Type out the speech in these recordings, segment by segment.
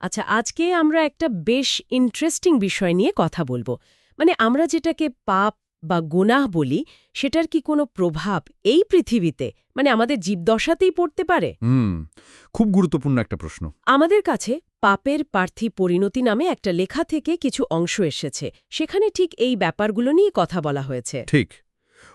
আচ্ছা আজকে আমরা একটা বেশ ইন্টারেস্টিং বিষয় নিয়ে কথা বলব। মানে আমরা যেটাকে পাপ বা গুনাহ বলি সেটার কি কোনো প্রভাব এই পৃথিবীতে? মানে আমাদের জীবদশাতেই পড়তে পারে? হুম খুব গুরুত্বপূর্ণ একটা প্রশ্ন। আমাদের কাছে পাপের পার্থী পরিণতি নামে একটা লেখা থেকে কিছু অংশ এসেছে। সেখানে ঠিক এই ব্যাপারগুলো নিয়ে কথা বলা হয়েছে। ঠিক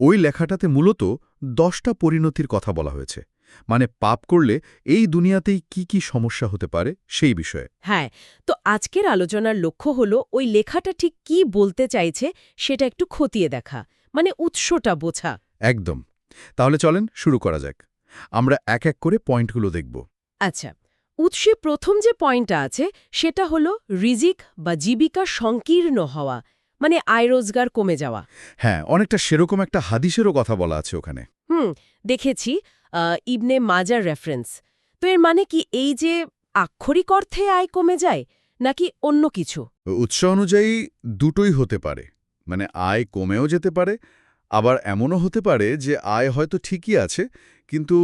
ওই লেখাটাতে মূলত দশটা পরিণতির কথা বলা হয়েছে। মানে পাপ করলে এই দুনিয়াতেই কি কি সমস্যা হতে পারে সেই বিষয়ে। হ্যাঁ তো আজকের আলোচনার লক্ষ্য হলো ওই লেখাটা ঠিক কি বলতে চাইছে সেটা একটু খতিয়ে দেখা মানে উৎসটা বোঝা। একদম। তাহলে চলেন শুরু করা যাক। আমরা এক এক করে পয়েন্টগুলো দেখব। আচ্ছা উৎসে প্রথম যে পয়েন্টটা আছে সেটা হলো রিজিক বা জীবিকা সংকীর্ণ হওয়া মানে আয় রোজগার কমে যাওয়া। হ্যাঁ অনেকটা সেরকম একটা হাদিসেরও কথা বলা আছে ওখানে। হুম দেখেছি। ইবনে মাজার রেফারেন্স তো এর মানে কি এই যে আক্ষরিক অর্থে আয় কমে যায় নাকি অন্য কিছু? উৎস অনুযায়ী দুটোই হতে পারে। মানে আয় কমেও যেতে পারে আবার এমনও হতে পারে যে আয় হয়তো ঠিকই আছে কিন্তু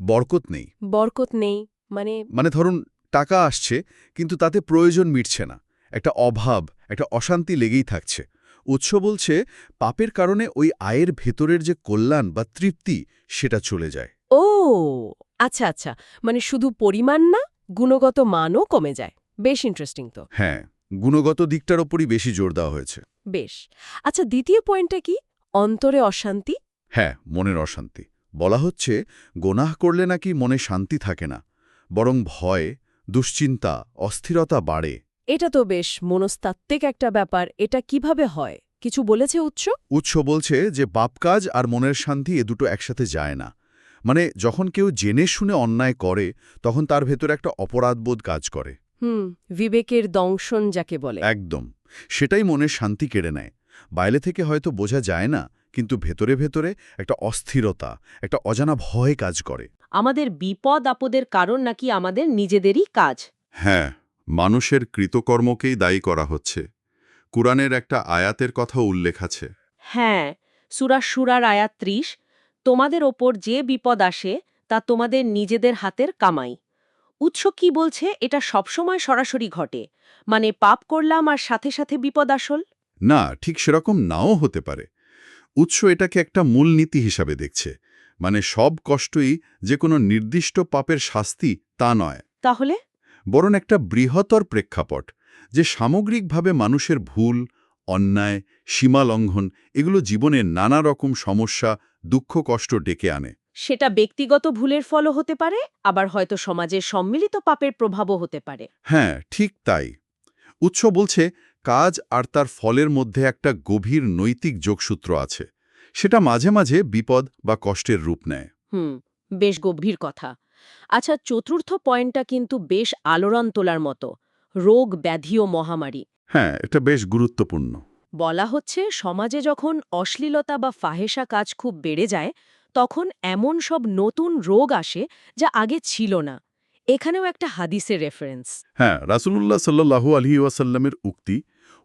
বরকত নেই। বরকত নেই মানে মানে ধরুন টাকা আসছে কিন্তু তাতে প্রয়োজন মিটছে না। একটা অভাব একটা অশান্তি লেগেই থাকছে। উৎস বলছে পাপের কারণে ওই আয়ের ভেতরের যে কল্যাণ বা তৃপ্তি সেটা চলে যায়। ও আচ্ছা আচ্ছা। মানে শুধু পরিমাণ না গুণগত মানও কমে যায়। বেশ ইন্টারেস্টিং তো। হ্যাঁ গুণগত দিকটার ওপরই বেশি জোর দেওয়া হয়েছে। বেশ। আচ্ছা দ্বিতীয় পয়েন্টটা কি? অন্তরে অশান্তি? হ্যাঁ মনের অশান্তি। বলা হচ্ছে গোনাহ করলে নাকি মনে শান্তি থাকে না বরং ভয় দুশ্চিন্তা অস্থিরতা বাড়ে। এটা তো বেশ মনস্তাত্ত্বিক একটা ব্যাপার এটা কীভাবে হয়? কিছু বলেছে উৎস? উৎস বলছে যে বাপ কাজ আর মনের শান্তি এ দুটো একসাথে যায় না। মানে যখন কেউ জেনে শুনে অন্যায় করে তখন তার ভেতর একটা অপরাধবোধ কাজ করে। হুম বিবেকের দংশন যাকে বলে। একদম। সেটাই মনের শান্তি কেড়ে নেয়। বাইরে থেকে হয়তো বোঝা যায় না কিন্তু ভেতরে ভেতরে একটা অস্থিরতা একটা অজানা ভয় কাজ করে। আমাদের বিপদ আপদের কারণ নাকি আমাদের নিজেদেরই কাজ? হ্যাঁ। মানুষের কৃতকর্মকেই দায়ী করা হচ্ছে। কুরআনের একটা আয়াতের কথা উল্লেখ আছে। হ্যাঁ সুরা সুরার আয়াত ত্রিশ তোমাদের ওপর যে বিপদ আসে তা তোমাদের নিজেদের হাতের কামাই। উৎস কি বলছে এটা সবসময় সরাসরি ঘটে। মানে পাপ করলাম আর সাথে সাথে বিপদ আসল? না ঠিক সেরকম নাও হতে পারে। উৎস এটাকে একটা মূলনীতি হিসাবে দেখছে। মানে সব কষ্টই যে কোনো নির্দিষ্ট পাপের শাস্তি তা নয়। তাহলে? বরং একটা বৃহত্তর প্রেক্ষাপট যে সামগ্রিকভাবে মানুষের ভুল অন্যায় সীমালঙ্ঘন এগুলো জীবনে নানা রকম সমস্যা দুঃখ কষ্ট ডেকে আনে। সেটা ব্যক্তিগত ভুলের ফলও হতে পারে আবার হয়তো সমাজের সম্মিলিত পাপের প্রভাবও হতে পারে। হ্যাঁ ঠিক তাই। উৎস বলছে কাজ আর তার ফলের মধ্যে একটা গভীর নৈতিক যোগসূত্র আছে। সেটা মাঝে মাঝে বিপদ বা কষ্টের রূপ নেয়। হুম বেশ গভীর কথা। আচ্ছা চতুর্থ পয়েন্টটা কিন্তু বেশ আলোড়ন তোলার মতো রোগ ব্যাধি ও মহামারী। হ্যাঁ এটা বেশ গুরুত্বপূর্ণ। বলা হচ্ছে সমাজে যখন অশ্লীলতা বা ফাহেসা কাজ খুব বেড়ে যায় তখন এমন সব নতুন রোগ আসে যা আগে ছিল না। এখানেও একটা হাদিসের রেফারেন্স হ্যাঁ রাসুলুল্লাহ সাল্লাহু আলহি ওয়াসাল্লামের উক্তি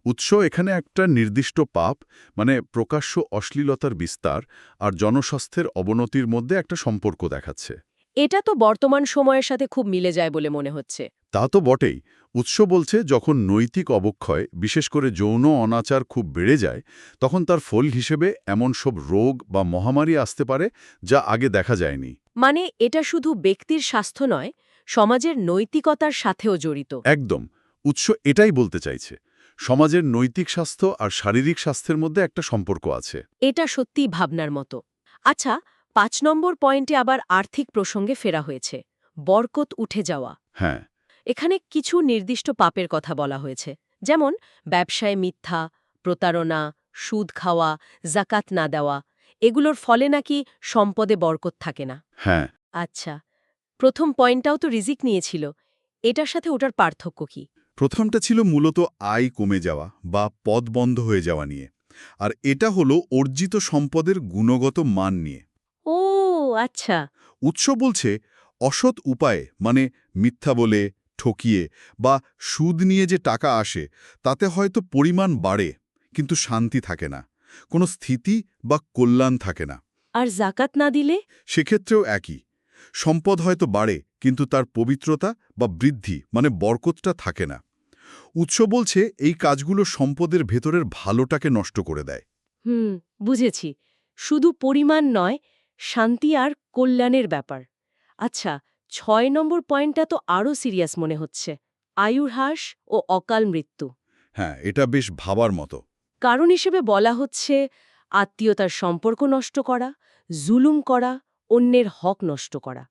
উৎস এখানে একটা নির্দিষ্ট পাপ মানে প্রকাশ্য অশ্লীলতার বিস্তার আর জনস্বাস্থ্যের অবনতির মধ্যে একটা সম্পর্ক দেখাচ্ছে। এটা তো বর্তমান সময়ের সাথে খুব মিলে যায় বলে মনে হচ্ছে। তা তো বটেই। উৎস বলছে যখন নৈতিক অবক্ষয় বিশেষ করে যৌন অনাচার খুব বেড়ে যায় তখন তার ফল হিসেবে এমন সব রোগ বা মহামারী আসতে পারে যা আগে দেখা যায়নি। মানে এটা শুধু ব্যক্তির স্বাস্থ্য নয় সমাজের নৈতিকতার সাথেও জড়িত। একদম। উৎস এটাই বলতে চাইছে। সমাজের নৈতিক স্বাস্থ্য আর শারীরিক স্বাস্থ্যের মধ্যে একটা সম্পর্ক আছে। এটা সত্যিই ভাবনার মতো। আচ্ছা পাঁচ নম্বর পয়েন্টে আবার আর্থিক প্রসঙ্গে ফেরা হয়েছে। বরকত উঠে যাওয়া। হ্যাঁ। এখানে কিছু নির্দিষ্ট পাপের কথা বলা হয়েছে। যেমন ব্যবসায় মিথ্যা প্রতারণা সুদ খাওয়া জাকাত না দেওয়া এগুলোর ফলে নাকি সম্পদে বরকত থাকে না। হ্যাঁ। আচ্ছা প্রথম পয়েন্টটাও তো রিজিক নিয়েছিল। এটার সাথে ওটার পার্থক্য কি? প্রথমটা ছিল মূলত আয় কমে যাওয়া বা পদ বন্ধ হয়ে যাওয়া নিয়ে। আর এটা হলো অর্জিত সম্পদের গুণগত মান নিয়ে। আচ্ছা। উৎস বলছে অসৎ উপায়ে মানে মিথ্যা বলে ঠকিয়ে বা সুদ নিয়ে যে টাকা আসে তাতে হয়তো পরিমাণ বাড়ে কিন্তু শান্তি থাকে না কোনো স্থিতি বা কল্যাণ থাকে না। আর জাকাত না দিলে? সেক্ষেত্রেও একই সম্পদ হয়তো বাড়ে কিন্তু তার পবিত্রতা বা বৃদ্ধি মানে বরকতটা থাকে না। উৎস বলছে এই কাজগুলো সম্পদের ভেতরের ভালোটাকে নষ্ট করে দেয়। হুম বুঝেছি। শুধু পরিমাণ নয় শান্তি আর কল্যাণের ব্যাপার। আচ্ছা ছয় নম্বর পয়েন্টটা তো আরও সিরিয়াস মনে হচ্ছে। আয়ুর হ্রাস ও অকাল মৃত্যু। হ্যাঁ এটা বেশ ভাবার মতো। কারণ হিসেবে বলা হচ্ছে আত্মীয়তার সম্পর্ক নষ্ট করা জুলুম করা অন্যের হক নষ্ট করা।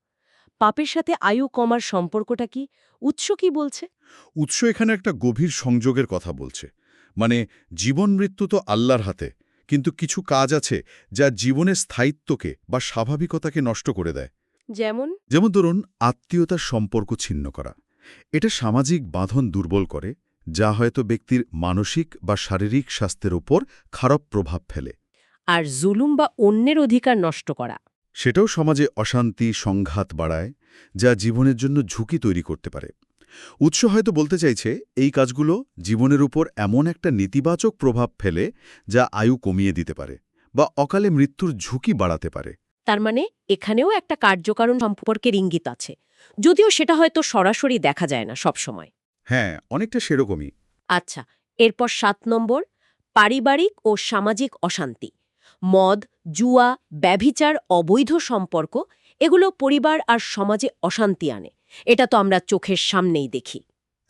পাপের সাথে আয়ু কমার সম্পর্কটা কি? উৎস কি বলছে? উৎস এখানে একটা গভীর সংযোগের কথা বলছে। মানে জীবন মৃত্যু তো আল্লাহর হাতে। কিন্তু কিছু কাজ আছে যা জীবনের স্থায়িত্বকে বা স্বাভাবিকতাকে নষ্ট করে দেয়। যেমন? যেমন ধরুন আত্মীয়তার সম্পর্ক ছিন্ন করা। এটা সামাজিক বাঁধন দুর্বল করে যা হয়তো ব্যক্তির মানসিক বা শারীরিক স্বাস্থ্যের উপর খারাপ প্রভাব ফেলে। আর জুলুম বা অন্যের অধিকার নষ্ট করা। সেটাও সমাজে অশান্তি সংঘাত বাড়ায় যা জীবনের জন্য ঝুঁকি তৈরি করতে পারে। উৎস হয়তো বলতে চাইছে এই কাজগুলো জীবনের উপর এমন একটা নেতিবাচক প্রভাব ফেলে যা আয়ু কমিয়ে দিতে পারে বা অকালে মৃত্যুর ঝুঁকি বাড়াতে পারে। তার মানে এখানেও একটা কার্যকারণ সম্পর্কের ইঙ্গিত আছে যদিও সেটা হয়তো সরাসরি দেখা যায় না সব সময়। হ্যাঁ অনেকটা সেরকমই। আচ্ছা এরপর সাত নম্বর পারিবারিক ও সামাজিক অশান্তি। মদ জুয়া ব্যভিচার অবৈধ সম্পর্ক এগুলো পরিবার আর সমাজে অশান্তি আনে। এটা তো আমরা চোখের সামনেই দেখি।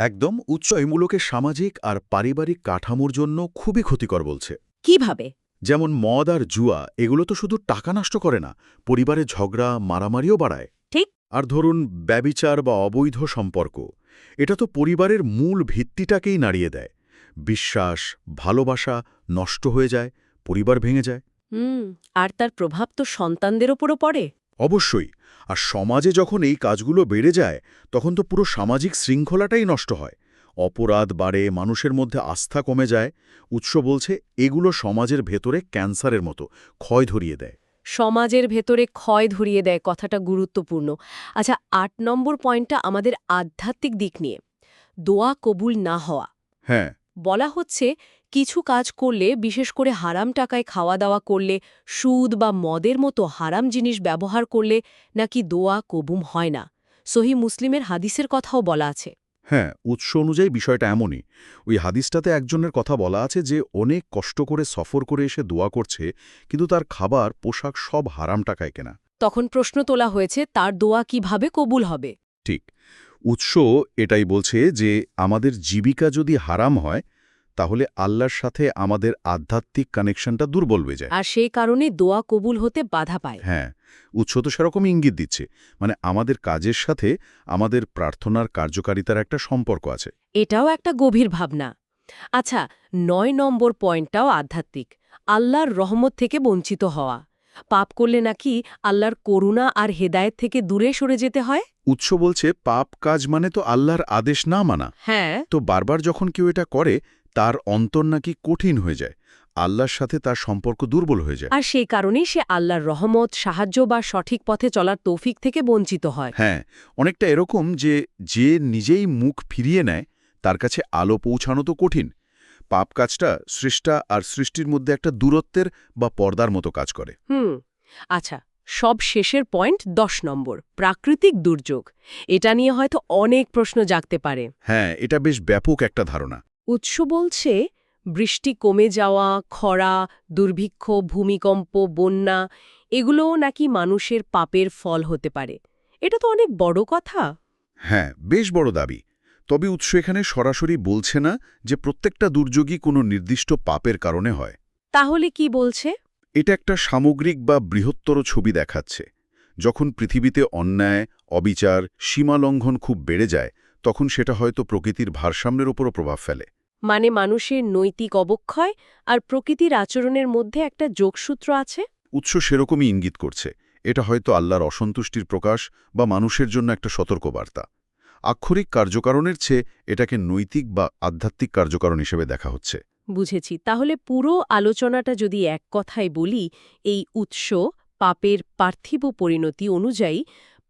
একদম উৎস এমূলকে সামাজিক আর পারিবারিক কাঠামোর জন্য খুবই ক্ষতিকর বলছে। কীভাবে? যেমন মদ আর জুয়া এগুলো তো শুধু টাকা নষ্ট করে না পরিবারে ঝগড়া মারামারিও বাড়ায়। ঠিক। আর ধরুন ব্যবিচার বা অবৈধ সম্পর্ক এটা তো পরিবারের মূল ভিত্তিটাকেই নাড়িয়ে দেয়। বিশ্বাস ভালোবাসা নষ্ট হয়ে যায় পরিবার ভেঙে যায়। হুম আর তার প্রভাব তো সন্তানদের ওপরও পড়ে। অবশ্যই আর সমাজে যখন এই কাজগুলো বেড়ে যায় তখন তো পুরো সামাজিক শৃঙ্খলাটাই নষ্ট হয়। অপরাধ বাড়ে মানুষের মধ্যে আস্থা কমে যায়। উৎস বলছে এগুলো সমাজের ভেতরে ক্যান্সারের মতো ক্ষয় ধরিয়ে দেয়। সমাজের ভেতরে ক্ষয় ধরিয়ে দেয় কথাটা গুরুত্বপূর্ণ। আচ্ছা আট নম্বর পয়েন্টটা আমাদের আধ্যাত্মিক দিক নিয়ে। দোয়া কবুল না হওয়া। হ্যাঁ। বলা হচ্ছে কিছু কাজ করলে বিশেষ করে হারাম টাকায় খাওয়া দাওয়া করলে সুদ বা মদের মতো হারাম জিনিস ব্যবহার করলে নাকি দোয়া কবুম হয় না। সহি মুসলিমের হাদিসের কথাও বলা আছে। হ্যাঁ উৎস অনুযায়ী বিষয়টা এমনই। ওই হাদিসটাতে একজনের কথা বলা আছে যে অনেক কষ্ট করে সফর করে এসে দোয়া করছে কিন্তু তার খাবার পোশাক সব হারাম টাকায় কেনা। তখন প্রশ্ন তোলা হয়েছে তার দোয়া কীভাবে কবুল হবে? ঠিক। উৎস এটাই বলছে যে আমাদের জীবিকা যদি হারাম হয় তাহলে আল্লাহর সাথে আমাদের আধ্যাত্মিক কানেকশনটা দুর্বল হয়ে যায়। আর সেই কারণে দোয়া কবুল হতে বাধা পায়। হ্যাঁ উৎস তো সেরকমই ইঙ্গিত দিচ্ছে। মানে আমাদের কাজের সাথে আমাদের প্রার্থনার কার্যকারিতার একটা সম্পর্ক আছে। এটাও একটা গভীর ভাবনা। আচ্ছা নয় নম্বর পয়েন্টটাও আধ্যাত্মিক। আল্লাহর রহমত থেকে বঞ্চিত হওয়া। পাপ করলে নাকি আল্লাহর করুণা আর হেদায়েত থেকে দূরে সরে যেতে হয়? উৎস বলছে পাপ কাজ মানে তো আল্লাহর আদেশ না মানা। হ্যাঁ। তো বারবার যখন কেউ এটা করে তার অন্তর নাকি কঠিন হয়ে যায় আল্লাহর সাথে তার সম্পর্ক দুর্বল হয়ে যায়। আর সেই কারণেই সে আল্লাহর রহমত সাহায্য বা সঠিক পথে চলার তৌফিক থেকে বঞ্চিত হয়। হ্যাঁ অনেকটা এরকম যে যে নিজেই মুখ ফিরিয়ে নেয় তার কাছে আলো পৌঁছানো তো কঠিন। পাপ কাজটা সৃষ্টা আর সৃষ্টির মধ্যে একটা দূরত্বের বা পর্দার মতো কাজ করে। হুম আচ্ছা সব শেষের পয়েন্ট দশ নম্বর প্রাকৃতিক দুর্যোগ। এটা নিয়ে হয়তো অনেক প্রশ্ন জাগতে পারে। হ্যাঁ এটা বেশ ব্যাপক একটা ধারণা। উৎস বলছে বৃষ্টি কমে যাওয়া খরা দুর্ভিক্ষ ভূমিকম্প বন্যা এগুলোও নাকি মানুষের পাপের ফল হতে পারে। এটা তো অনেক বড় কথা। হ্যাঁ বেশ বড় দাবি। তবে উৎস এখানে সরাসরি বলছে না যে প্রত্যেকটা দুর্যোগই কোনো নির্দিষ্ট পাপের কারণে হয়। তাহলে কি বলছে? এটা একটা সামগ্রিক বা বৃহত্তর ছবি দেখাচ্ছে। যখন পৃথিবীতে অন্যায় অবিচার সীমালঙ্ঘন খুব বেড়ে যায় তখন সেটা হয়তো প্রকৃতির ভারসাম্যের ওপরও প্রভাব ফেলে। মানে মানুষের নৈতিক অবক্ষয় আর প্রকৃতির আচরণের মধ্যে একটা যোগসূত্র আছে? উৎস সেরকমই ইঙ্গিত করছে। এটা হয়তো আল্লাহর অসন্তুষ্টির প্রকাশ বা মানুষের জন্য একটা সতর্কবার্তা। আক্ষরিক কার্যকারণের চেয়ে এটাকে নৈতিক বা আধ্যাত্মিক কার্যকারণ হিসেবে দেখা হচ্ছে। বুঝেছি। তাহলে পুরো আলোচনাটা যদি এক কথায় বলি এই উৎস পাপের পার্থিব পরিণতি অনুযায়ী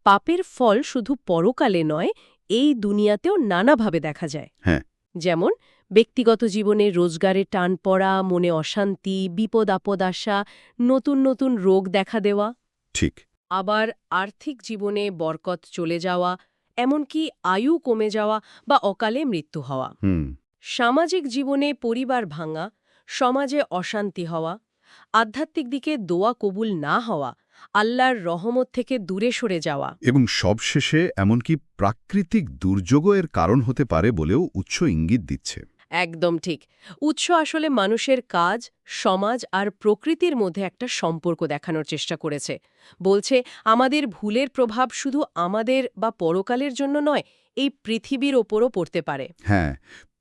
পাপের ফল শুধু পরকালে নয় এই দুনিয়াতেও নানাভাবে দেখা যায়। হ্যাঁ। যেমন ব্যক্তিগত জীবনে রোজগারে টান পড়া মনে অশান্তি বিপদ আপদ আসা নতুন নতুন রোগ দেখা দেওয়া ঠিক। আবার আর্থিক জীবনে বরকত চলে যাওয়া এমনকি আয়ু কমে যাওয়া বা অকালে মৃত্যু হওয়া। সামাজিক জীবনে পরিবার ভাঙা সমাজে অশান্তি হওয়া আধ্যাত্মিক দিকে দোয়া কবুল না হওয়া আল্লাহর রহমত থেকে দূরে সরে যাওয়া। এবং সবশেষে এমনকি প্রাকৃতিক দুর্যোগও এর কারণ হতে পারে বলেও উৎস ইঙ্গিত দিচ্ছে। একদম ঠিক। উৎস আসলে মানুষের কাজ, সমাজ আর প্রকৃতির মধ্যে একটা সম্পর্ক দেখানোর চেষ্টা করেছে। বলছে, আমাদের ভুলের প্রভাব শুধু আমাদের বা পরকালের জন্য নয়, এই পৃথিবীর ওপরও পড়তে পারে। হ্যাঁ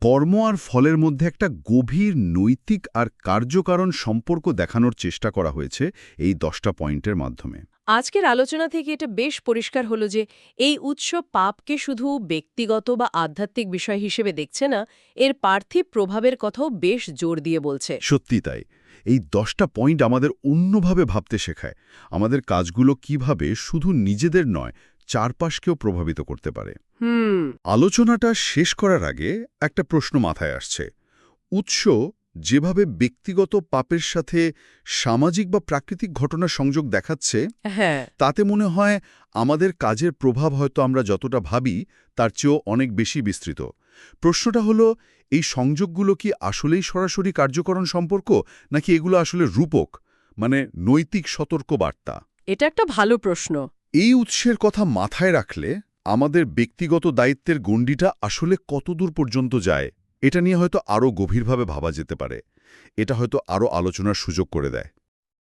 কর্ম আর ফলের মধ্যে একটা গভীর নৈতিক আর কার্যকারণ সম্পর্ক দেখানোর চেষ্টা করা হয়েছে এই দশটা পয়েন্টের মাধ্যমে। আজকের আলোচনা থেকে এটা বেশ পরিষ্কার হলো যে এই উৎস পাপকে শুধু ব্যক্তিগত বা আধ্যাত্মিক বিষয় হিসেবে দেখছে না এর পার্থিব প্রভাবের কথাও বেশ জোর দিয়ে বলছে। সত্যি তাই। এই দশটা পয়েন্ট আমাদের অন্যভাবে ভাবতে শেখায়। আমাদের কাজগুলো কীভাবে শুধু নিজেদের নয় চারপাশকেও প্রভাবিত করতে পারে। হুম। আলোচনাটা শেষ করার আগে একটা প্রশ্ন মাথায় আসছে। উৎস যেভাবে ব্যক্তিগত পাপের সাথে সামাজিক বা প্রাকৃতিক ঘটনার সংযোগ দেখাচ্ছে হ্যাঁ। তাতে মনে হয় আমাদের কাজের প্রভাব হয়তো আমরা যতটা ভাবি তার চেয়েও অনেক বেশি বিস্তৃত। প্রশ্নটা হলো এই সংযোগগুলো কি আসলেই সরাসরি কার্যকরণ সম্পর্ক নাকি এগুলো আসলে রূপক মানে নৈতিক সতর্ক বার্তা এটা একটা ভালো প্রশ্ন। এই উৎসের কথা মাথায় রাখলে আমাদের ব্যক্তিগত দায়িত্বের গণ্ডিটা আসলে কতদূর পর্যন্ত যায়? এটা নিয়ে হয়তো আরও গভীরভাবে ভাবা যেতে পারে। এটা হয়তো আরও আলোচনার সুযোগ করে দেয়।